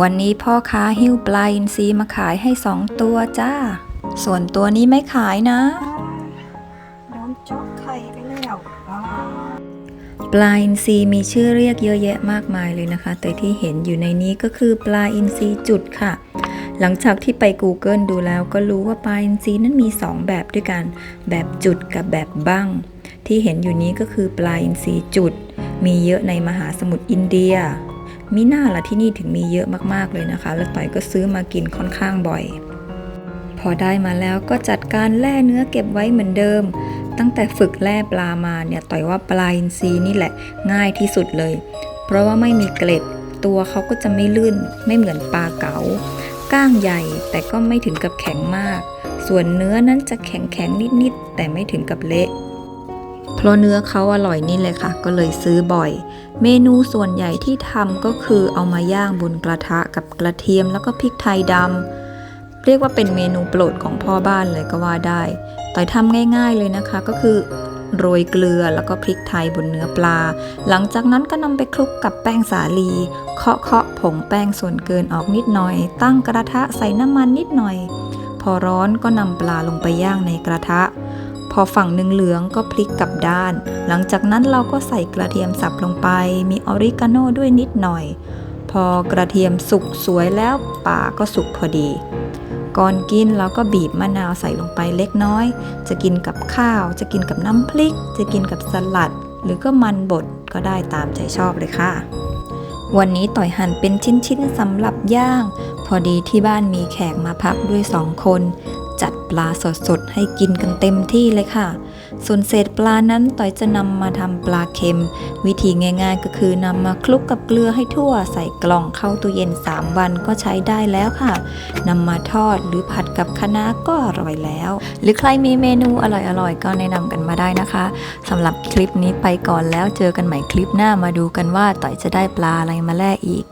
วันนี้พ่อค้าหิ้วปลาอินทรีมาขายให้สองตัวจ้า ส่วนตัวนี้ไม่ขายนะโดนจกไข่ไปแล้วอ่าปลาอินทรีมีชื่อเรียกเยอะแยะมากมายเลยนะคะ แต่ที่เห็นอยู่ในนี้ก็คือปลาอินทรีจุดค่ะ หลังจากที่ไป Google ดูแล้วก็รู้ว่าปลาอินทรีนั้นมี 2 แบบด้วยกัน แบบจุดกับแบบบั้งที่เห็นอยู่นี้ก็คือปลาอินทรีจุด มีเยอะในมหาสมุทรอินเดีย มีหน้าละที่นี่ถึงมีเยอะมากๆเลยนะคะ แล้วต่อยก็ซื้อมากินค่อนข้างบ่อย พอได้มาแล้วก็จัดการแล่เนื้อเก็บไว้เหมือนเดิม ตั้งแต่ฝึกแล่ปลามาเนี่ยต่อยว่าปลาอินทรีนี่แหละง่ายที่สุดเลย เพราะว่าไม่มีเกล็ดตัวเขาก็จะไม่ลื่นไม่เหมือนปลาเก๋าก้างใหญ่แต่ก็ไม่ถึงกับแข็งมาก ส่วนเนื้อนั้นจะแข็งแข็งๆนิดๆแต่ไม่ถึงกับเละ เพราะเนื้อเขาอร่อยนี่เลยค่ะ ก็เลยซื้อบ่อย เมนูส่วนใหญ่ที่ทำก็คือเอามาย่างบนกระทะกับกระเทียมแล้วก็พริกไทยดำเรียกว่าเป็นเมนูโปรดของพ่อบ้านเลยก็ว่าได้ แต่ทำง่ายๆเลยนะคะก็คือโรยเกลือแล้วก็พริกไทยบนเนื้อปลา หลังจากนั้นก็นำไปคลุกกับแป้งสาลี เคาะเคาะผงแป้งส่วนเกินออกนิดหน่อย ตั้งกระทะใส่น้ำมันนิดหน่อย พอร้อนก็นำปลาลงไปย่างในกระทะ อฝั่งหนึ่งเหลืองก็พลิกกลับด้าน หลังจากนั้นเราก็ใส่กระเทียมสับลงไป มีออริกาโน่ด้วยนิดหน่อย พอกระเทียมสุกสวยแล้วปลาก็สุกพอดี ก่อนกินเราก็บีบมะนาวใส่ลงไปเล็กน้อย จะกินกับข้าว จะกินกับน้ำพริก จะกินกับสลัด หรือก็มันบดก็ได้ตามใจชอบเลยค่ะ วันนี้ต่อยหั่นเป็นชิ้นๆสำหรับย่าง พอดีที่บ้านมีแขกมาพักด้วยสองคน จัดปลาสดๆ ให้กินกันเต็มที่เลยค่ะ ส่วนเศษปลานั้นต่อยจะนำมาทำปลาเค็ม วิธีง่ายๆก็คือนำมาคลุกกับเกลือให้ทั่วใส่กล่องเข้าตู้เย็น 3 วันก็ใช้ได้แล้วค่ะนำมาทอดหรือผัดกับคะน้าก็อร่อยแล้ว หรือใครมีเมนูอร่อยๆ ก็แนะนำกันมาได้นะคะสำหรับคลิปนี้ไปก่อนแล้วเจอกันใหม่คลิปหน้ามาดูกันว่าต่อยจะได้ปลาอะไรมาแล่อีก